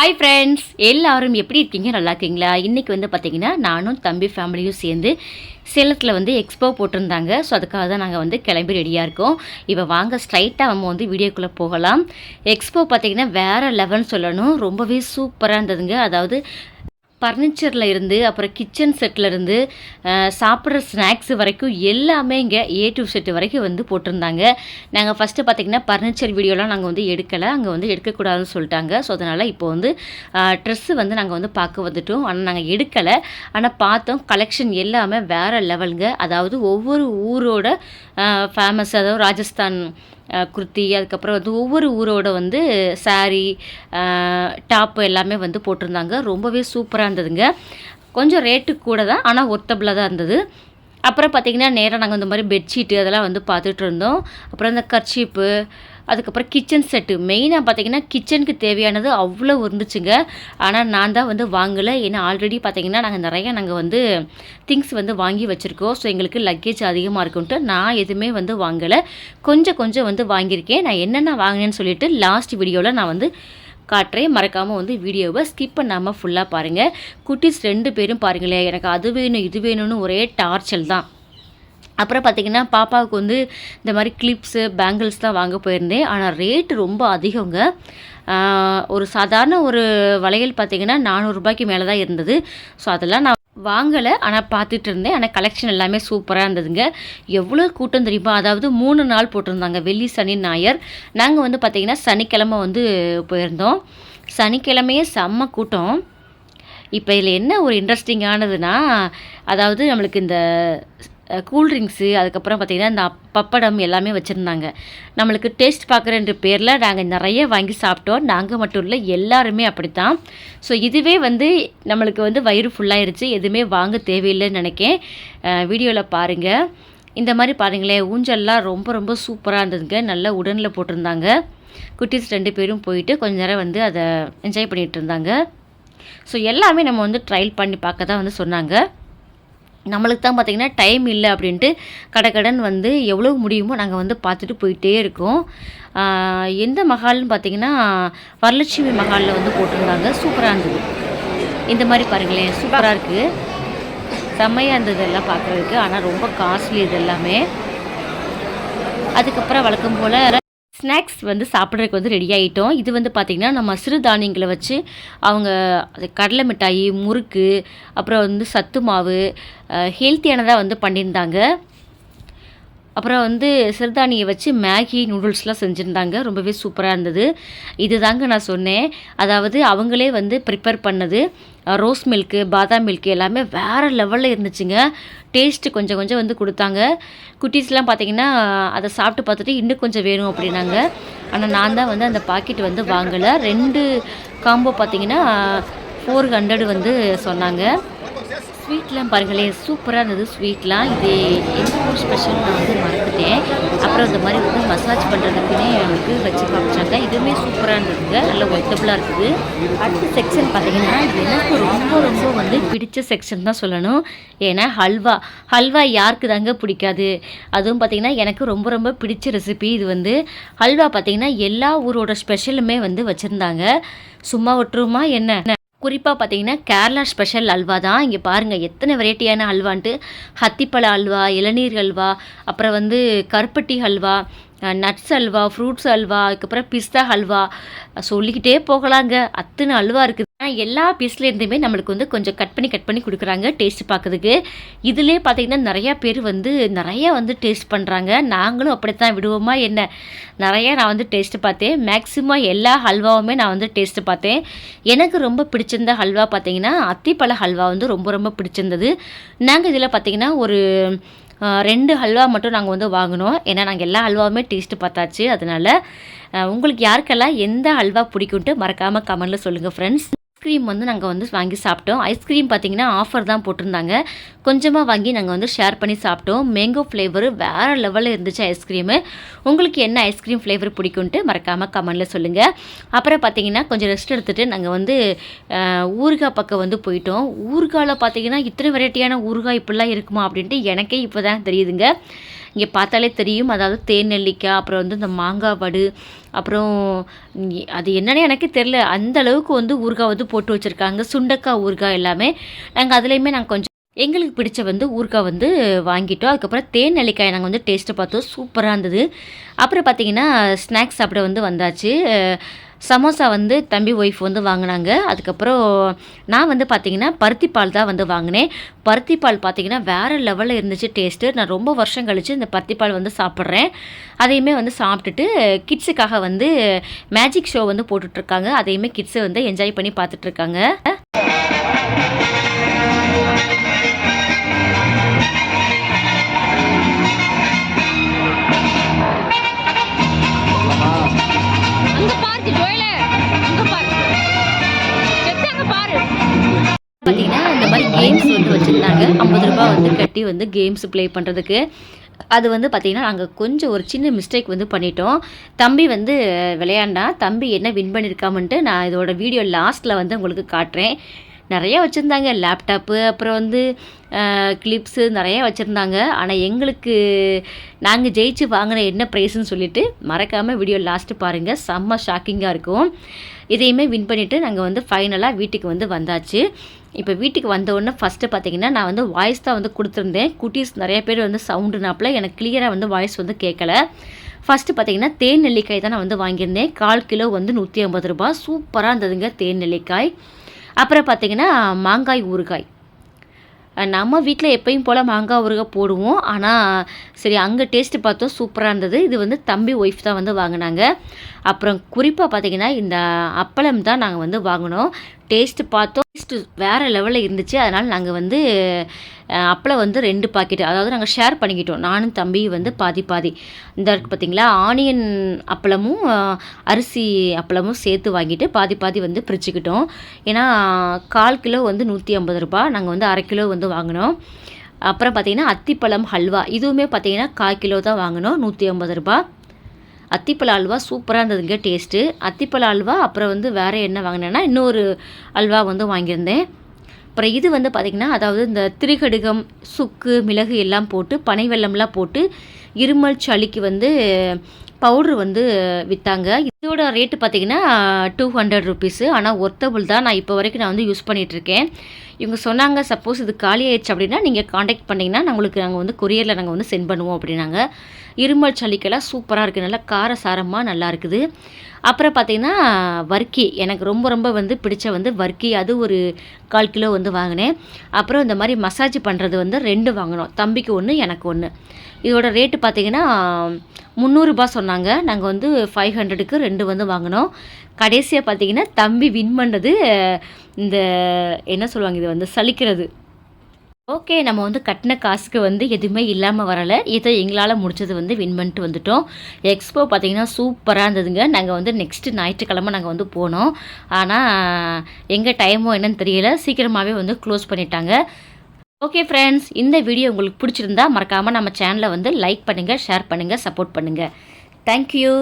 Hi friends எல்லாரும் எப்படி இருக்கீங்க? நல்லா இருக்கீங்களா? இன்றைக்கி வந்து பார்த்தீங்கன்னா நானும் தம்பி ஃபேமிலியும் சேர்ந்து சேலத்தில் வந்து எக்ஸ்போ போட்டிருந்தாங்க. ஸோ அதுக்காக தான் நாங்கள் வந்து கிளம்பி ரெடியாக இருக்கோம். இப்போ வாங்க ஸ்ட்ரைட்டாக நம்ம வந்து வீடியோக்குள்ளே போகலாம். எக்ஸ்போ பார்த்தீங்கன்னா வேறு லெவல்னு சொல்லணும். ரொம்பவே சூப்பராக இருந்ததுங்க. அதாவது ஃபர்னிச்சரில் இருந்து அப்புறம் கிச்சன் செட்டில் இருந்து சாப்பிட்ற ஸ்நாக்ஸ் வரைக்கும் எல்லாமே இங்கே ஏ டூ செட்டு வரைக்கும் வந்து போட்டிருந்தாங்க. நாங்கள் ஃபஸ்ட்டு பார்த்திங்கன்னா ஃபர்னிச்சர் வீடியோலாம் நாங்கள் வந்து எடுக்கலை. அங்கே வந்து எடுக்கக்கூடாதுன்னு சொல்லிட்டாங்க. ஸோ அதனால் இப்போ வந்து ட்ரெஸ்ஸு வந்து நாங்கள் வந்து பார்க்க வந்துட்டோம். ஆனால் நாங்கள் எடுக்கலை. ஆனால் பார்த்தோம் கலெக்ஷன் எல்லாமே வேறு லெவலுங்க அதாவது ஒவ்வொரு ஊரோட ஃபேமஸ் அதாவது ராஜஸ்தான் குர்த்தி அதுக்கப்புறம் வந்து ஒவ்வொரு ஊரோட வந்து சாரீ டாப்பு எல்லாமே வந்து போட்டிருந்தாங்க. ரொம்பவே சூப்பராக இருந்ததுங்க. கொஞ்சம் ரேட்டு கூட தான் ஆனால் ஒர்த்தபிளாக தான் இருந்தது. அப்புறம் பார்த்திங்கன்னா நேராக நாங்கள் இந்த மாதிரி பெட்ஷீட்டு அதெல்லாம் வந்து பார்த்துட்டு இருந்தோம். அப்புறம் இந்த கர்ச்சீப்பு அதுக்கப்புறம் கிச்சன் செட்டு மெயினாக பார்த்திங்கன்னா கிச்சனுக்கு தேவையானது அவ்வளோ இருந்துச்சுங்க. ஆனால் நான் தான் வந்து வாங்கலை. ஏன்னா ஆல்ரெடி பார்த்திங்கன்னா நாங்கள் நிறையா நாங்கள் வந்து திங்ஸ் வந்து வாங்கி வச்சுருக்கோம். ஸோ எங்களுக்கு லக்கேஜ் அதிகமாக இருக்குன்ட்டு நான் எதுவுமே வந்து வாங்கலை. கொஞ்சம் கொஞ்சம் வந்து வாங்கியிருக்கேன். நான் என்னென்ன வாங்கினேன்னு சொல்லிட்டு லாஸ்ட் வீடியோவில் நான் வந்து காட்டுறேன். மறக்காமல் வந்து வீடியோவை ஸ்கிப் பண்ணாமல் ஃபுல்லாக பாருங்கள் குட்டீஸ் ரெண்டு பேரும் பாருங்களேன் எனக்கு அது வேணும் இது வேணும்னு ஒரே டார்ச்சல் தான். அப்புறம் பார்த்திங்கன்னா பாப்பாவுக்கு வந்து இந்த மாதிரி கிளிப்ஸு பேங்கிள்ஸ் தான் வாங்க போயிருந்தேன். ஆனால் ரேட்டு ரொம்ப அதிகங்க. ஒரு சாதாரண ஒரு வளையல் பார்த்திங்கன்னா நானூறுரூபாய்க்கு மேலே தான் இருந்தது. ஸோ அதெல்லாம் நான் வாங்கலை. ஆனால் பார்த்துட்டு இருந்தேன் ஆனால் கலெக்ஷன் எல்லாமே சூப்பராக இருந்ததுங்க. எவ்வளோ கூட்டம் தெரியுமா? அதாவது மூணு நாள் போட்டிருந்தாங்க வெள்ளி சனி ஞாயிறு. நாங்கள் வந்து பார்த்திங்கன்னா சனிக்கிழமை வந்து போயிருந்தோம். சனிக்கிழமையே செம்ம கூட்டம். இப்போ இதில் என்ன ஒரு இன்ட்ரெஸ்டிங்கானதுன்னா அதாவது நம்மளுக்கு இந்த கூல்ட்ரிங்க்ஸு அதுக்கப்புறம் பார்த்திங்கன்னா இந்த பப்படம் எல்லாமே வச்சுருந்தாங்க. நம்மளுக்கு டேஸ்ட் பார்க்குறன்ற பேரில் நாங்கள் நிறைய வாங்கி சாப்பிட்டோம். நாங்கள் மட்டும் இல்லை எல்லாருமே அப்படித்தான். ஸோ இதுவே வந்து நம்மளுக்கு வந்து வயிறு ஃபுல்லாயிருச்சு எதுவுமே வாங்க தேவையில்லைன்னு நினைக்கேன். வீடியோவில் பாருங்கள் இந்த மாதிரி பாருங்களேன் ஊஞ்சல்லாம் ரொம்ப ரொம்ப சூப்பராக இருந்ததுங்க. நல்ல உடனில் போட்டிருந்தாங்க. குட்டீஸ் ரெண்டு பேரும் போயிட்டு கொஞ்ச நேரம் வந்து அதை என்ஜாய் பண்ணிகிட்டு இருந்தாங்க. ஸோ எல்லாமே நம்ம வந்து ட்ரையல் பண்ணி பார்க்க தான் வந்து சொன்னாங்க. நம்மளுக்கு தான் பார்த்திங்கன்னா டைம் இல்லை அப்படின்ட்டு கடகடன் வந்து எவ்வளோ முடியுமோ நாங்கள் வந்து பார்த்துட்டு போயிட்டே இருக்கோம். எந்த மஹால்னு பார்த்தீங்கன்னா வரலட்சுமி மஹாலில் வந்து போட்டிருந்தாங்க. சூப்பராக இருந்தது. இந்த மாதிரி பாருங்களேன் சூப்பராக இருக்குது செம்மையாக இருந்தது எல்லாம் பார்க்குறதுக்கு. ஆனால் ரொம்ப காஸ்ட்லி இது எல்லாமே. அதுக்கப்புறம் வழக்கம் போல் ஸ்நாக்ஸ் வந்து சாப்பிட்றதுக்கு வந்து ரெடி ஆகிட்டோம் இது வந்து பார்த்திங்கன்னா நம்ம சிறுதானியங்களை வச்சு அவங்க கடலை மிட்டாயி முறுக்கு அப்புறம் வந்து சத்து மாவு ஹெல்த்தியானதாக வந்து பண்ணியிருந்தாங்க. அப்புறம் வந்து சிறுதானியை வச்சு மேகி நூடுல்ஸ்லாம் செஞ்சுருந்தாங்க. ரொம்பவே சூப்பராக இருந்தது. இது தாங்க நான் சொன்னேன். அதாவது அவங்களே வந்து ப்ரிப்பேர் பண்ணது ரோஸ் மில்க்கு பாதாம் மில்க்கு எல்லாமே வேறு லெவலில் இருந்துச்சுங்க. டேஸ்ட்டு கொஞ்சம் கொஞ்சம் வந்து கொடுத்தாங்க. குட்டீஸ்லாம் பார்த்தீங்கன்னா அதை சாப்பிட்டு பார்த்துட்டு இன்னும் கொஞ்சம் வேணும் அப்படின்னாங்க. ஆனால் நான் தான் வந்து அந்த பாக்கெட் வந்து வாங்கலை. ரெண்டு காம்போ பார்த்தீங்கன்னா ஃபோர் ஹண்ட்ரடு வந்து சொன்னாங்க. ஸ்வீட்லாம் பாருங்களேன் சூப்பராக இருந்தது ஸ்வீட்லாம். இது எந்த ஊர் ஸ்பெஷல் நான் வந்து மறந்துட்டேன். அப்புறம் இந்த மாதிரி வந்து மசாஜ் பண்ணுறதுக்குன்னே எனக்கு வச்சு காமிச்சாங்க. இதுவுமே சூப்பராக இருந்ததுங்க. நல்ல ஒர்த்தபுளாக இருக்குது. அடுத்த செக்ஷன் பார்த்தீங்கன்னா எனக்கு ரொம்ப ரொம்ப வந்து பிடிச்ச செக்ஷன் தான் சொல்லணும். ஏன்னா ஹல்வா ஹல்வா யாருக்கு தாங்க பிடிக்காது? அதுவும் பார்த்தீங்கன்னா எனக்கு ரொம்ப ரொம்ப பிடிச்ச ரெசிபி இது வந்து. ஹல்வா பார்த்தீங்கன்னா எல்லா ஊரோட ஸ்பெஷலுமே வந்து வச்சுருந்தாங்க. சும்மா விட்டுருமா என்ன? குறிப்பாக பார்த்தீங்கன்னா கேரளா ஸ்பெஷல் அல்வா தான். இங்கே பாருங்கள் எத்தனை வெரைட்டியான அல்வான்ட்டு. ஹத்திப்பழ அல்வா இளநீர் அல்வா அப்புறம் வந்து கருப்பட்டி அல்வா நட்ஸ் அல்வா ஃப்ரூட்ஸ் அல்வா அதுக்கப்புறம் பிஸ்தா ஹல்வா சொல்லிக்கிட்டே போகலாங்க. அத்தனை அல்வா இருக்குது. ஆனால் எல்லா பீஸ்லேருந்துமே நம்மளுக்கு வந்து கொஞ்சம் கட் பண்ணி கட் பண்ணி கொடுக்குறாங்க டேஸ்ட் பார்க்கறதுக்கு. இதிலே பார்த்தீங்கன்னா நிறையா பேர் வந்து நிறையா வந்து டேஸ்ட் பண்ணுறாங்க நாங்களும் அப்படித்தான் விடுவோமா என்ன? நிறையா நான் வந்து டேஸ்ட்டு பார்த்தேன். மேக்ஸிமம் எல்லா ஹல்வாவுமே நான் வந்து டேஸ்ட்டு பார்த்தேன். எனக்கு ரொம்ப பிடிச்சிருந்த ஹல்வா பார்த்திங்கன்னா அத்திப்பழ ஹல்வா வந்து ரொம்ப ரொம்ப பிடிச்சிருந்தது. நாங்கள் இதில் பார்த்திங்கன்னா ஒரு ரெண்டு ஹல்வா மட்டும் நாங்கள் வந்து வாங்கினோம். ஏன்னா நாங்கள் எல்லா ஹல்வாவுமே டேஸ்ட்டு பார்த்தாச்சு. அதனால உங்களுக்கு யாருக்கெல்லாம் எந்த ஹல்வா பிடிக்குன்ட்டு மறக்காமல் கமெண்டில் சொல்லுங்கள் ஃப்ரெண்ட்ஸ் ஐஸ்கிரீம் வந்து நாங்கள் வந்து வாங்கி சாப்பிட்டோம். ஐஸ்கிரீம் பார்த்தீங்கன்னா ஆஃபர் தான் போட்டிருந்தாங்க. கொஞ்சமாக வாங்கி நாங்கள் வந்து ஷேர் பண்ணி சாப்பிட்டோம். மேங்கோ ஃப்ளேவர் வேறு லெவலில் இருந்துச்சு ஐஸ்கிரீமு. உங்களுக்கு என்ன ஐஸ்கிரீம் ஃப்ளேவர் பிடிக்குன்ட்டு மறக்காமல் கமெண்டில் சொல்லுங்கள் அப்புறம் பார்த்தீங்கன்னா கொஞ்சம் ரெஸ்ட் எடுத்துகிட்டு நாங்கள் வந்து ஊறுகாய் பக்கம் வந்து போயிட்டோம். ஊறுகாயில் பார்த்தீங்கன்னா இத்தனை வெரைட்டியான ஊறுகாய் இப்படிலாம் இருக்குமா அப்படின்ட்டு எனக்கே இப்போ தான் தெரியுதுங்க. இங்கே பார்த்தாலே தெரியும். அதாவது தேன் நெல்லிக்காய் அப்புறம் வந்து இந்த மாங்காய் வடு அப்புறம் அது என்னன்னு எனக்கு தெரில அந்த அளவுக்கு வந்து ஊறுகாய் வந்து போட்டு வச்சுருக்காங்க. சுண்டக்காய் ஊறுகாய் எல்லாமே. நாங்கள் அதுலேயுமே நாங்கள் கொஞ்சம் எங்களுக்கு பிடிச்ச வந்து ஊறுகாய் வந்து வாங்கிட்டோம். அதுக்கப்புறம் தேன் நெல்லிக்காய் நாங்கள் வந்து டேஸ்ட்டு பார்த்தோம். சூப்பராக இருந்தது. அப்புறம் பார்த்தீங்கன்னா ஸ்நாக்ஸ் சாப்பிட வந்து வந்தாச்சு. சமோசா வந்து தம்பி ஒய்ஃப் வந்து வாங்கினாங்க. அதுக்கப்புறம் நான் வந்து பார்த்திங்கன்னா பருத்திப்பால் தான் வந்து வாங்கினேன். பருத்திப்பால் பார்த்தீங்கன்னா வேறு லெவலில் இருந்துச்சு டேஸ்ட்டு நான் ரொம்ப வருஷம் கழித்து இந்த பருத்திப்பால் வந்து சாப்பிட்றேன். அதையுமே வந்து சாப்பிட்டுட்டு கிட்ஸுக்காக வந்து மேஜிக் ஷோ வந்து போட்டுட்ருக்காங்க அதையுமே கிட்ஸை வந்து என்ஜாய் பண்ணி பார்த்துட்ருக்காங்க வந்து கேம்ஸ் ப்ளே பண்ணுறதுக்கு அது வந்து பார்த்திங்கன்னா நாங்கள் கொஞ்சம் ஒரு சின்ன மிஸ்டேக் வந்து பண்ணிட்டோம். தம்பி வந்து விளையாண்டா தம்பி என்ன வின் பண்ணியிருக்காமன்ட்டு நான் இதோட வீடியோ லாஸ்ட்டில் வந்து உங்களுக்கு காட்டுறேன். நிறைய வச்சுருந்தாங்க. லேப்டாப்பு அப்புறம் வந்து கிளிப்ஸு நிறைய வச்சுருந்தாங்க. ஆனால் எங்களுக்கு நாங்கள் ஜெயிச்சு வாங்கின என்ன ப்ரைஸுன்னு சொல்லிட்டு மறக்காமல் வீடியோ லாஸ்ட்டு பாருங்கள் செம்ம ஷாக்கிங்காக இருக்கும். இதையுமே வின் பண்ணிவிட்டு நாங்கள் வந்து ஃபைனலாக வீட்டுக்கு வந்து வந்தாச்சு. இப்போ வீட்டுக்கு வந்த உடனே ஃபஸ்ட்டு பார்த்தீங்கன்னா நான் வந்து வாய்ஸ் தான் வந்து கொடுத்துருந்தேன். குட்டீஸ் நிறைய பேர் வந்து சவுண்டுனாப்பில் எனக்கு கிளியராக வந்து வாய்ஸ் வந்து கேட்கல ஃபஸ்ட்டு பார்த்தீங்கன்னா தேன் நெல்லிக்காய் தான் நான் வந்து வாங்கியிருந்தேன். கால் கிலோ வந்து நூற்றி ஐம்பது ரூபா சூப்பராக இருந்ததுங்க தேன் நெல்லிக்காய். அப்புறம் பார்த்திங்கன்னா மாங்காய் ஊறுகாய். நம்ம வீட்டில் எப்பயும் போல் மாங்காய் ஊறுகாய் போடுவோம். ஆனால் சரி அங்கே டேஸ்ட்டு பார்த்தோம் சூப்பராக இருந்தது. இது வந்து தம்பி ஒய்ஃப் தான் வந்து வாங்கினாங்க. அப்புறம் குறிப்பாக பார்த்திங்கன்னா இந்த அப்பளம் தான் நாங்கள் வந்து வாங்கினோம். டேஸ்ட்டு பார்த்தோம். டேஸ்ட்டு வேறு லெவலில் இருந்துச்சு. அதனால் நாங்கள் வந்து அப்பளம் வந்து ரெண்டு பாக்கெட் அதாவது நாங்கள் ஷேர் பண்ணிக்கிட்டோம். நானும் தம்பியும் வந்து பாதி பாதி. இந்த பார்த்தீங்களா ஆனியன் அப்பளமும் அரிசி அப்பளமும் சேர்த்து வாங்கிட்டு பாதி பாதி வந்து பிரிச்சுக்கிட்டோம். ஏன்னா கால் கிலோ வந்து நூற்றி ஐம்பது ரூபா. நாங்கள் வந்து அரை கிலோ வந்து வாங்கினோம். அப்புறம் பார்த்தீங்கன்னா அத்திப்பழம் ஹல்வா. இதுவுமே பார்த்தீங்கன்னா கால் கிலோ தான் வாங்கினோம். நூற்றி ஐம்பது ரூபா. அத்திப்பழ அல்வா சூப்பராக இருந்ததுங்க டேஸ்ட்டு அத்திப்பழ அல்வா அப்புறம் வந்து வேறு என்ன வாங்கினேன்னா இன்னொரு அல்வா வந்து வாங்கியிருந்தேன். அப்புறம் இது வந்து பார்த்திங்கன்னா அதாவது இந்த திரிகடுகம் சுக்கு மிளகு எல்லாம் போட்டு பனை வெல்லம்லாம் போட்டு இருமல் சளிக்கு வந்து பவுட்ரு வந்து விற்றாங்க இதோட ரேட்டு பார்த்தீங்கன்னா டூ ஹண்ட்ரட் ருபீஸு ஆனால் ஒர்த்தபுள் தான் நான் இப்போ வரைக்கும் நான் வந்து யூஸ் பண்ணிகிட்ருக்கேன் இவங்க சொன்னாங்க சப்போஸ் இது காலி ஆயிடுச்சு அப்படின்னா நீங்கள் காண்டாக்ட் பண்ணிங்கன்னா நம்மளுக்கு உங்களுக்கு நாங்கள் வந்து கொரியரில் நாங்கள் வந்து சென்ட் பண்ணுவோம் அப்படின்னாங்க. இருமல் சளிக்கெல்லாம் சூப்பராக இருக்குது நல்லா கார சாரமாக நல்லா இருக்குது. அப்புறம் பார்த்திங்கன்னா வர்க்கி. எனக்கு ரொம்ப ரொம்ப வந்து பிடிச்ச வந்து வர்க்கி. அது ஒரு கால் கிலோ வந்து வாங்கினேன். அப்புறம் இந்த மாதிரி மசாஜ் பண்ணுறது வந்து ரெண்டு வாங்கினோம். தம்பிக்கு ஒன்று எனக்கு ஒன்று இதோட ரேட்டு பார்த்தீங்கன்னா முந்நூறுரூபா சொன்னாங்க. நாங்கள் வந்து ஃபைவ் ஹண்ட்ரடுக்கு ரெண்டு வந்து வாங்கினோம். கடைசியாக பார்த்தீங்கன்னா தம்பி வின் பண்ணது இந்த என்ன சொல்லுவாங்க இது வந்து சலிக்கிறது. ஓகே நம்ம வந்து கட்டின காசுக்கு வந்து எதுவுமே இல்லாமல் வரலை. இதை எங்களால் முடிச்சது வந்து வின் பண்ணிட்டு வந்துட்டோம். எக்ஸ்போ பார்த்திங்கன்னா சூப்பராக இருந்ததுங்க. நாங்கள் வந்து நெக்ஸ்ட்டு ஞாயிற்றுக்கிழமை நாங்கள் வந்து போனோம். ஆனால் எங்கே டைமோ என்னன்னு தெரியல. சீக்கிரமாகவே வந்து க்ளோஸ் பண்ணிட்டாங்க. ஓகே ஃப்ரெண்ட்ஸ் இந்த வீடியோ உங்களுக்கு பிடிச்சிருந்தா மறக்காமல் நம்ம சேனலை வந்து லைக் பண்ணுங்கள் ஷேர் பண்ணுங்கள் சப்போர்ட் பண்ணுங்கள் தேங்க்யூ